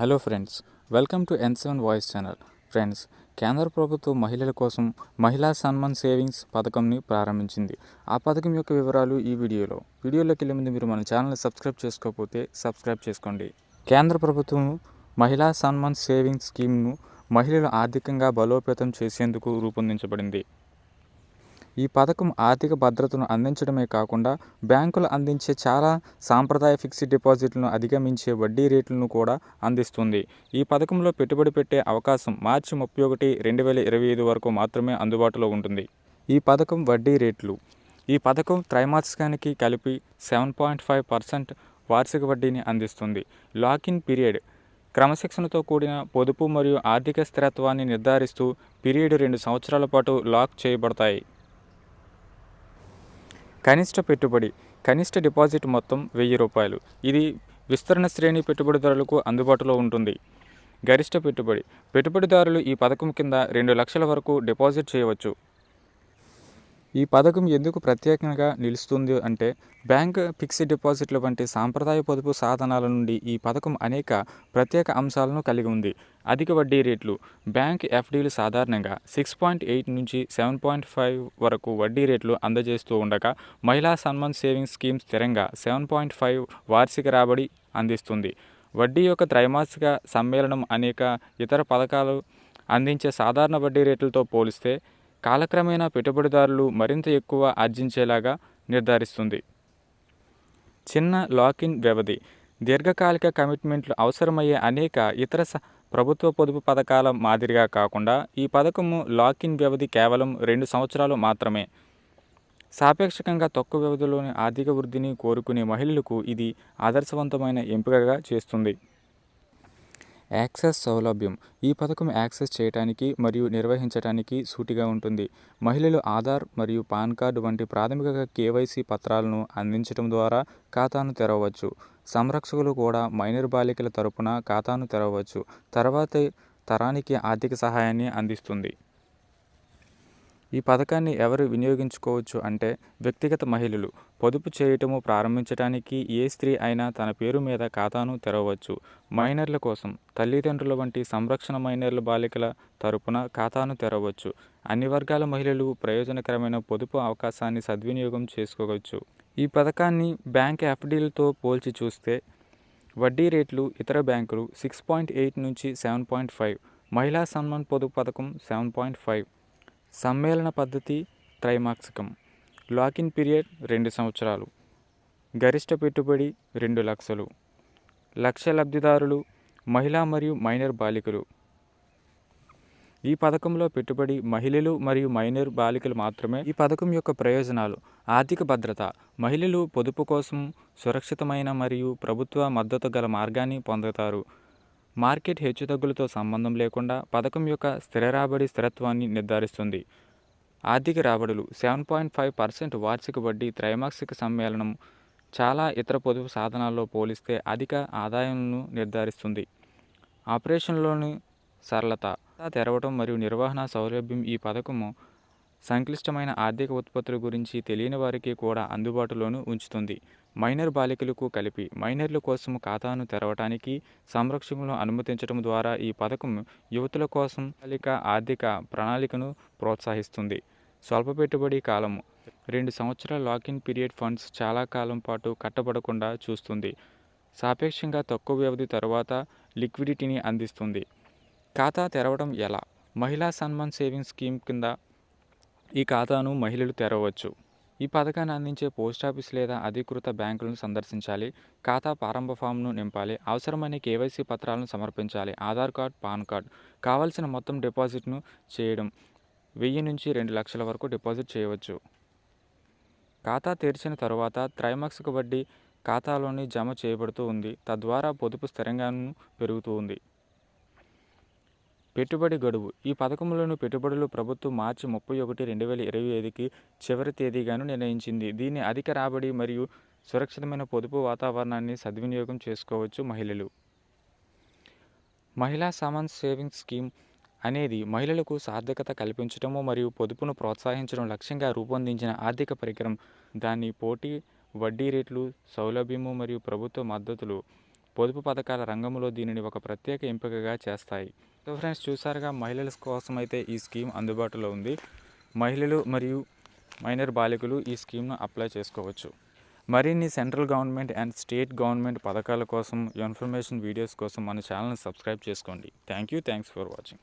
Hello friends welcome to N seven voice channel. Friends కేంద్ర ప్రభుత్వం మహిళల కోసం మహిళా సన్మాన్ సేవింగ్స్ పథకంని ప్రారంభించింది. ఆ పథకం యొక్క వివరాలు ఈ వీడియోలో. వీడియోలోకి వెళ్ళే ముందు మీరు మన ఛానల్ని సబ్స్క్రైబ్ చేసుకోకపోతే సబ్స్క్రైబ్ చేసుకోండి. కేంద్ర ప్రభుత్వం మహిళా సన్మాన్ సేవింగ్స్ స్కీమ్ను మహిళలు ఆర్థికంగా బలోపేతం చేసేందుకు రూపొందించబడింది. ఈ పథకం ఆర్థిక భద్రతను అందించడమే కాకుండా బ్యాంకులు అందించే చాలా సాంప్రదాయ ఫిక్స్డ్ డిపాజిట్లను అధిగమించే వడ్డీ రేట్లను కూడా అందిస్తుంది. ఈ పథకంలో పెట్టుబడి పెట్టే అవకాశం మార్చి ముప్పై ఒకటి రెండు వేల ఇరవై ఐదు వరకు మాత్రమే అందుబాటులో ఉంటుంది. ఈ పథకం వడ్డీ రేట్లు. ఈ పథకం త్రైమాసికానికి కలిపి సెవెన్ పాయింట్ ఫైవ్ పర్సెంట్ వార్షిక వడ్డీని అందిస్తుంది. Lock in period. క్రమశిక్షణతో కూడిన పొదుపు మరియు ఆర్థిక స్థిరత్వాన్ని నిర్ధారిస్తూ పీరియడ్ రెండు సంవత్సరాల పాటు లాక్ చేయబడతాయి. కనిష్ట పెట్టుబడి కనిష్ట డిపాజిట్ మొత్తం వెయ్యి రూపాయలు. ఇది విస్తరణ శ్రేణి పెట్టుబడిదారులకు అందుబాటులో ఉంటుంది. గరిష్ట పెట్టుబడి పెట్టుబడిదారులు ఈ పథకం కింద రెండు లక్షల వరకు డిపాజిట్ చేయవచ్చు. ఈ పథకం ఎందుకు ప్రత్యేకంగా నిలుస్తుంది అంటే బ్యాంక్ ఫిక్స్డ్ డిపాజిట్ల వంటి సాంప్రదాయ పొదుపు సాధనాల నుండి ఈ పథకం అనేక ప్రత్యేక అంశాలను కలిగి ఉంది. అధిక వడ్డీ రేట్లు బ్యాంక్ ఎఫ్డీలు సాధారణంగా సిక్స్ పాయింట్ ఎయిట్ నుంచి సెవెన్ పాయింట్ ఫైవ్ వరకు వడ్డీ రేట్లు అందజేస్తూ ఉండగా మహిళా సన్మాన్ సేవింగ్స్ స్కీమ్ స్థిరంగా సెవెన్ పాయింట్ ఫైవ్ వార్షిక రాబడి అందిస్తుంది. వడ్డీ యొక్క త్రైమాసిక సమ్మేళనం అనేక ఇతర పథకాలు అందించే సాధారణ వడ్డీ రేట్లతో పోలిస్తే కాలక్రమేణా పెట్టుబడిదారులు మరింత ఎక్కువ ఆర్జించేలాగా నిర్ధారిస్తుంది. చిన్న లాకిన్ వ్యవధి. దీర్ఘకాలిక కమిట్మెంట్లు అవసరమయ్యే అనేక ఇతర స- ప్రభుత్వ పొదుపు పథకాల మాదిరిగా కాకుండా ఈ పథకము లాకిన్ వ్యవధి కేవలం రెండు సంవత్సరాలు మాత్రమే. సాపేక్షకంగా తక్కువ వ్యవధిలోని ఆర్థిక వృద్ధిని కోరుకునే మహిళలకు ఇది ఆదర్శవంతమైన ఎంపికగా చేస్తుంది. యాక్సెస్ సౌలభ్యం. ఈ పథకం యాక్సెస్ చేయడానికి మరియు నిర్వహించడానికి సూటిగా ఉంటుంది. మహిళలు ఆధార్ మరియు పాన్ కార్డు వంటి ప్రాథమిక కేవైసీ పత్రాలను అందించడం ద్వారా ఖాతాను తెరవవచ్చు సంరక్షకులు కూడా మైనర్ బాలికల తరపున ఖాతాను తెరవవచ్చు తర్వాత తరానికి ఆర్థిక సహాయాన్ని అందిస్తుంది. ఈ పథకాన్ని ఎవరు వినియోగించుకోవచ్చు అంటే వ్యక్తిగత మహిళలు. పొదుపు చేయటము ప్రారంభించడానికి ఏ స్త్రీ అయినా తన పేరు మీద ఖాతాను తెరవవచ్చు మైనర్ల కోసం తల్లిదండ్రుల వంటి సంరక్షణ మైనర్ల బాలికల తరపున ఖాతాను తెరవవచ్చు అన్ని వర్గాల మహిళలు ప్రయోజనకరమైన పొదుపు అవకాశాన్ని సద్వినియోగం చేసుకోవచ్చు. ఈ పథకాన్ని బ్యాంక్ ఎఫ్డీలతో పోల్చి చూస్తే వడ్డీ రేట్లు ఇతర బ్యాంకులు సిక్స్ పాయింట్ ఎయిట్ నుంచి seven point five. Mahila Samman పొదుపు పథకం సెవెన్ పాయింట్ ఫైవ్. సమ్మేళన పద్ధతి త్రైమాసికం. లాకిన్ పీరియడ్ రెండు సంవత్సరాలు. గరిష్ట పెట్టుబడి రెండు లక్షలు. లక్ష లబ్ధిదారులు మహిళా మరియు మైనర్ బాలికలు. ఈ పథకంలో పెట్టుబడి మహిళలు మరియు మైనర్ బాలికలు మాత్రమే. ఈ పథకం యొక్క ప్రయోజనాలు. ఆర్థిక భద్రత. మహిళలు పొదుపు కోసం సురక్షితమైన మరియు ప్రభుత్వ మద్దతు గల మార్గాన్ని పొందుతారు. మార్కెట్ హెచ్చుతగ్గులతో సంబంధం లేకుండా పథకం యొక్క స్థిర రాబడి స్థిరత్వాన్ని నిర్ధారిస్తుంది. ఆర్థిక రాబడులు సెవెన్ పాయింట్ ఫైవ్ పర్సెంట్ వార్షిక వడ్డీ త్రైమాసిక సమ్మేళనం చాలా ఇతర పొదుపు సాధనాల్లో పోలిస్తే అధిక ఆదాయాలను నిర్ధారిస్తుంది. ఆపరేషన్లోని సరళత తెరవడం మరియు నిర్వహణ సౌలభ్యం ఈ పథకము సంక్లిష్టమైన ఆర్థిక ఉత్పత్తుల గురించి తెలియని వారికి కూడా అందుబాటులోను ఉంచుతుంది. మైనర్ బాలికలకు కలిపి మైనర్ల కోసం ఖాతాను తెరవటానికి సంరక్షకులను అనుమతించడం ద్వారా ఈ పథకం యువతుల కోసం బాలిక ఆర్థిక ప్రణాళికను ప్రోత్సహిస్తుంది. స్వల్ప పెట్టుబడి కాలము రెండు సంవత్సరాల లాకిన్ పీరియడ్ ఫండ్స్ చాలా కాలం పాటు కట్టబడకుండా చూస్తుంది. సాపేక్షంగా తక్కువ వ్యవధి తర్వాత లిక్విడిటీని అందిస్తుంది. ఖాతా తెరవడం ఎలా? మహిళా సన్మాన్ సేవింగ్స్ స్కీమ్ కింద ఈ ఖాతాను మహిళలు తెరవచ్చు. ఈ పథకాన్ని అందించే పోస్ట్ ఆఫీస్ లేదా అధికృత బ్యాంకులను సందర్శించాలి. ఖాతా ప్రారంభ ఫామ్ను నింపాలి. అవసరమైన కేవైసీ పత్రాలను సమర్పించాలి. Aadhaar card PAN card. కావాల్సిన మొత్తం డిపాజిట్ను చేయడం. వెయ్యి నుంచి రెండు లక్షల వరకు డిపాజిట్ చేయవచ్చు. ఖాతా తెరిచిన తరువాత త్రైమాసిక వడ్డీ ఖాతాలోని జమ చేయబడుతూ ఉంది. తద్వారా పొదుపు స్థిరంగాను పెరుగుతూ ఉంది. పెట్టుబడి గడువు. ఈ పథకంలోని పెట్టుబడులు ప్రభుత్వం మార్చి ముప్పై ఒకటి రెండు వేల ఇరవై ఐదుకి చివరి తేదీగాను నిర్ణయించింది. దీన్ని అధిక రాబడి మరియు సురక్షితమైన పొదుపు వాతావరణాన్ని సద్వినియోగం చేసుకోవచ్చు మహిళలు. మహిళా సమాన్ సేవింగ్స్ స్కీమ్ అనేది మహిళలకు సార్థకత కల్పించడము మరియు పొదుపును ప్రోత్సహించడం లక్ష్యంగా రూపొందించిన ఆర్థిక పరికరం. దాని పోటీ వడ్డీ రేట్లు సౌలభ్యము మరియు ప్రభుత్వ మద్దతులు పొదుపు పథకాల రంగంలో దీనిని ఒక ప్రత్యేక ఎంపికగా చేస్తాయి. సో ఫ్రెండ్స్ చూసారుగా మహిళల కోసం అయితే ఈ స్కీమ్ అందుబాటులో ఉంది. మహిళలు మరియు మైనర్ బాలికలు ఈ స్కీమ్ను అప్లై చేసుకోవచ్చు. మరిన్ని central government and state government పథకాల కోసం ఇన్ఫర్మేషన్ వీడియోస్ కోసం మన ఛానల్ని సబ్స్క్రైబ్ చేసుకోండి. Thank you. Thanks for watching.